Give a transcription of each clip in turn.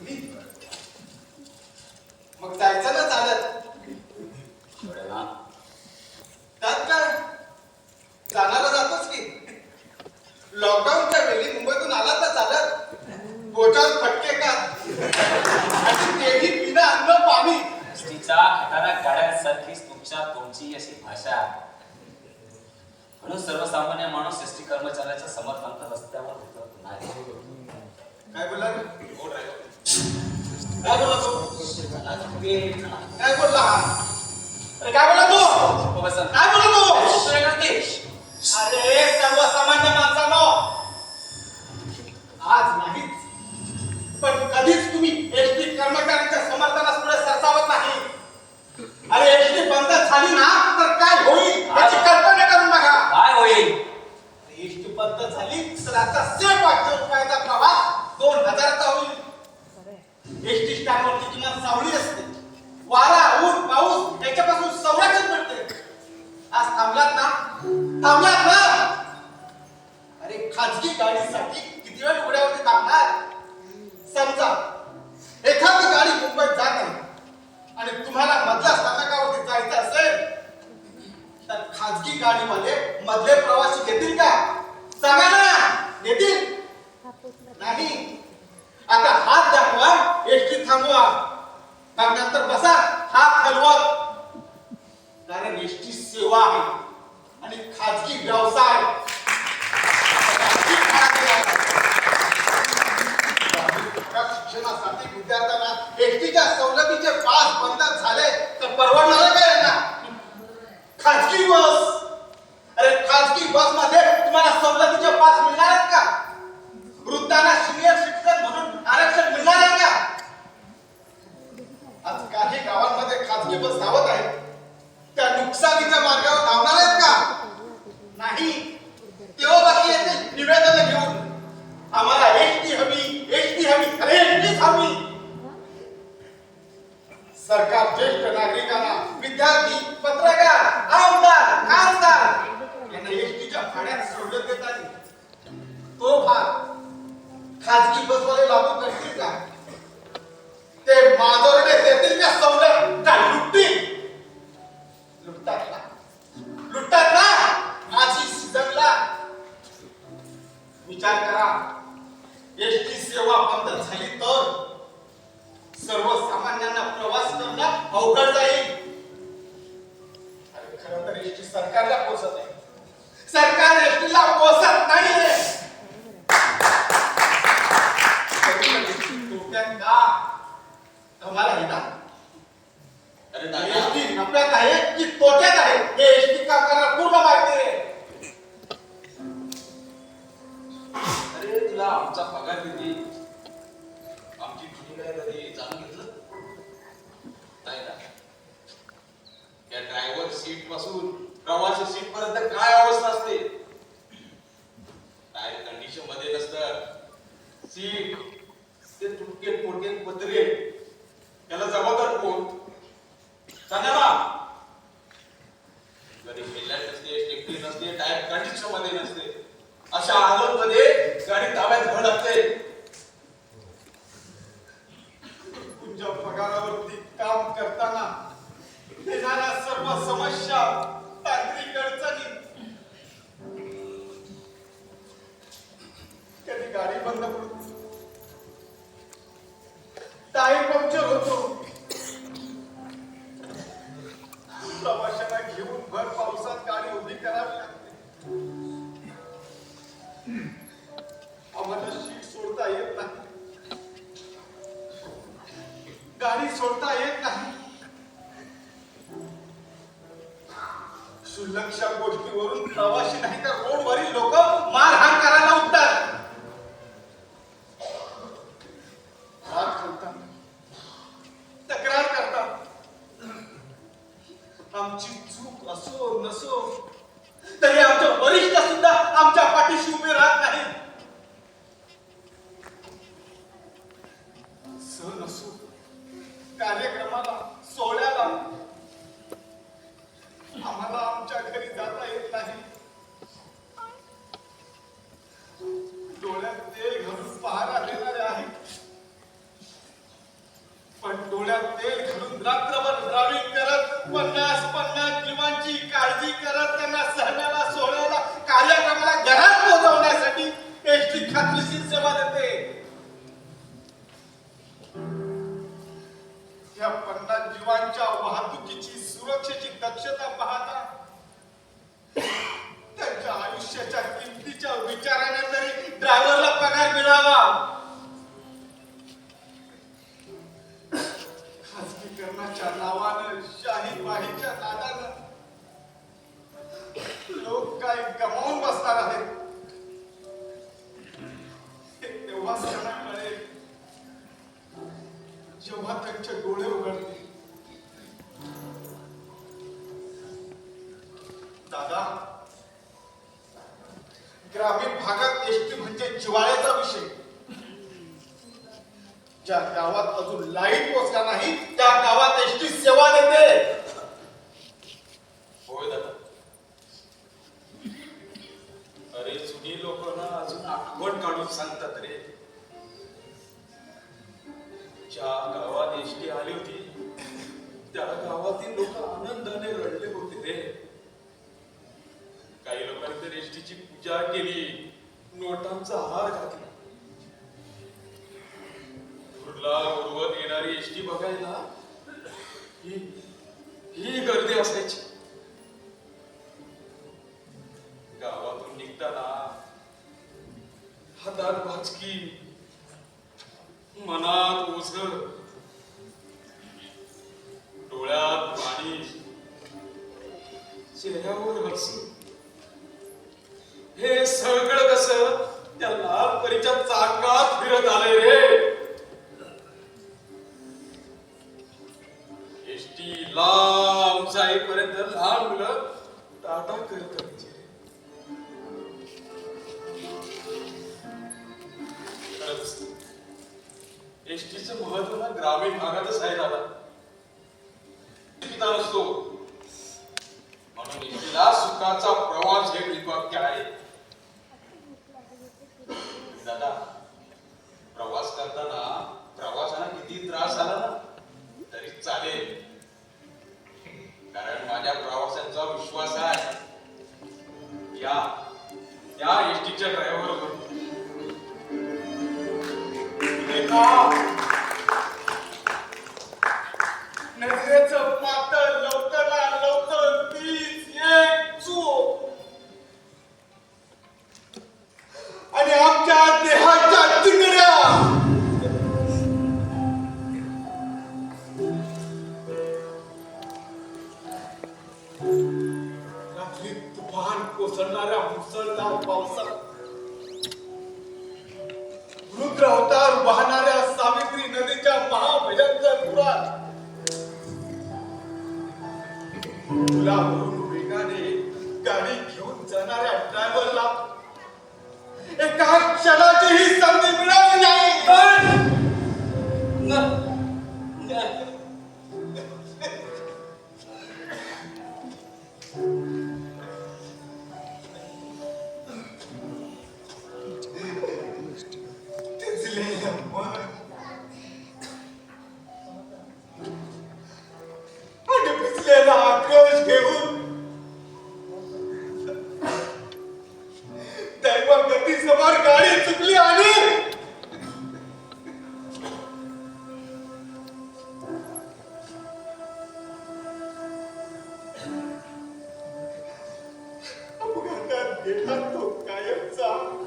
चुकली मग जायचं ना चालत? त्यात काय? जाणारा जातोच की? लॉकडाऊनच्या वेळी मुंबईतून आला तर चालत? पोटावर फटके का? आणि तेही बिना अन्न पाणी. तुमच्या तुमची अशी भाषा. म्हणून सर्वसामान्य माणूस एसटी कर्मचाऱ्याच्या समर्थनार्थ रस्त्यावर उतरत नाही. काय बोलला हो, driver. काय बोलला तू चला, तुम्ही चला. काय बोलला हा अरे काय बोलला तू हो, बसा. काय बोलला तू दुसरं करते. अरे सर्वसामान्य माणसानो आज नाहीच पण कधीच तुम्ही एसटी कर्मचाऱ्यांच्या समर्थनास पुढे सरसावत नाही अरे एसटी बंद झाली ना तर काय होईल याची कल्पना करून बघा काय होईल एसटी बंद झाली तर आता सेफ वाटतो रुपयाचा प्रवास दोन हजाराचा होईल एसटी स्टँडवरती किमान सावली असते वारा ऊन पाऊस याच्यापासून संरक्षण मिळते आज थांबलात ना थांबलात ना अरे खाजगी गाडीसाठी किती वेळ उघड्यावरती थांबणार समजा एखादी गाडी मुंबईत जात आहे आणि तुम्हाला मधल्या स्थानकावरती जायचं असेल तर खाजगी गाडीमध्ये मधले प्रवासी घेतील का सांगा ना घेतील नाही आता हात दाखवा एसटी थांबवा मग नंतर बसा हा खलवत कारण एसटी सेवा आहे. आणि खाजगी व्यवसाय. शिक्षणासाठी विद्यार्थ्यांना एसटीच्या सवलतीचे पास बंद झाले तर परवडणार आहे यांना? खाजगी बस. अरे खाजगी बस सरकार ज्येष्ठ नागरिकांना विद्यार्थी पत्रकार आमदार खासदार यांना एसटीच्या भाड्यात सवलत देत आली तो भाग खाजगी बसवाले लागू करतील का? ते माजोरडे देतील का सवलत? का लुटतील. लुटतात ना. लुटतात ना. माझी सीझनला विचार करा. एसटी सेवा बंद झाली तर सर्वसामान्यांना प्रवास करणं अवघड जाईल. अरे खरं तर एसटी सरकारला पोसत आहे सरकार एसटीला पोसत नाही का ना? अरे एसटी नफ्यात आहे तुटके फुटके पत्रे त्याला जबाबदार कोण? सांगा ना. कधी हेडलाईट नसते टेक्निक नसते टायर कंडिशनमध्ये नसते. अशा हालत मध्ये गाडी ताब्यात घ्यावी लागते. तुमच्या पगारावरती काम करताना येणाऱ्या सर्व समस्या गाडी सोडता येत नाही. सुलक्षा गोष्टीवरून प्रवासी नाही तर रोडवरील लोक मारहाण करायला खासगीकरणाच्या नावानं शाही माहीच्या नादानं लोक काय गमावून बसणार आहेत? हे तेव्हा त्यांना कळेल जेव्हा त्यांचे डोळे उघडतील. दादा ग्रामीण भागात एसटी म्हणजे जिवाळ्याचा विषय. ज्या गावात अजून लाइट पोचला नाही त्या गावात एसटी सेवा देते. होय दादा. अरे जुनी लोक ना अजून आठवण काढून सांगतात रे. ज्या गावात एसटी आली होती त्या गावातील लोक आनंदाने रडले होते रे. काही लोकांनी तर एसटीची पूजा केली नोटांचा हार घातला. कुर्ला उर्वत येणारी एसटी बघायला ही ही गर्दी असायची. गावातून निघताना हातात भाजकी मनात ओझ डोळ्यात पाणी चेहऱ्यावर हसू. हे सगळं कस त्या लाल परीच्या चाकात फिरत आलंय रे? arbre-là, pardon. पुलावरून वेगाने गाडी घेऊन जाणाऱ्या ड्रायव्हरला एका क्षणाचीही संधी मिळाली नाही. अपघातात कायमचा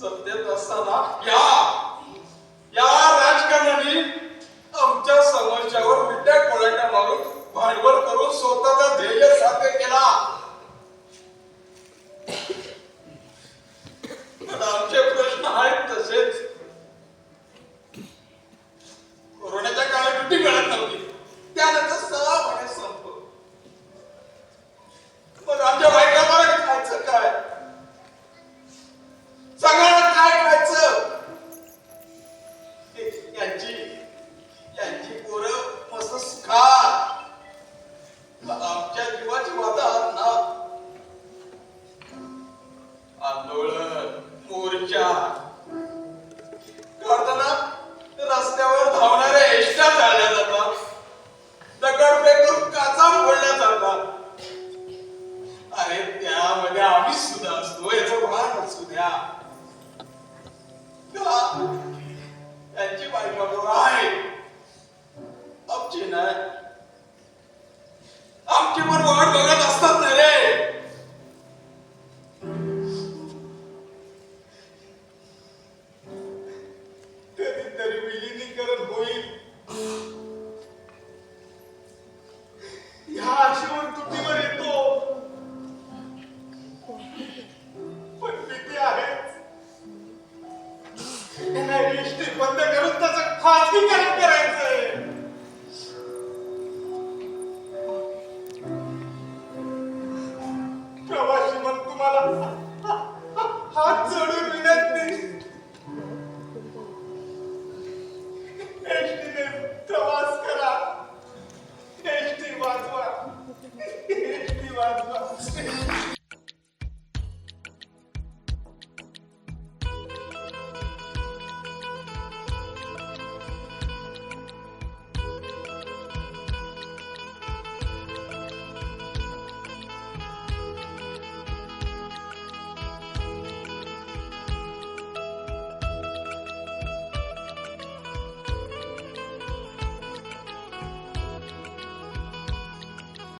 सत्तेत असताना या या राजकारणाने आमच्या समोरच्यावर विट्या कोळ्या मारून भांडवल करून स्वतःचा ध्येय साध्य केला.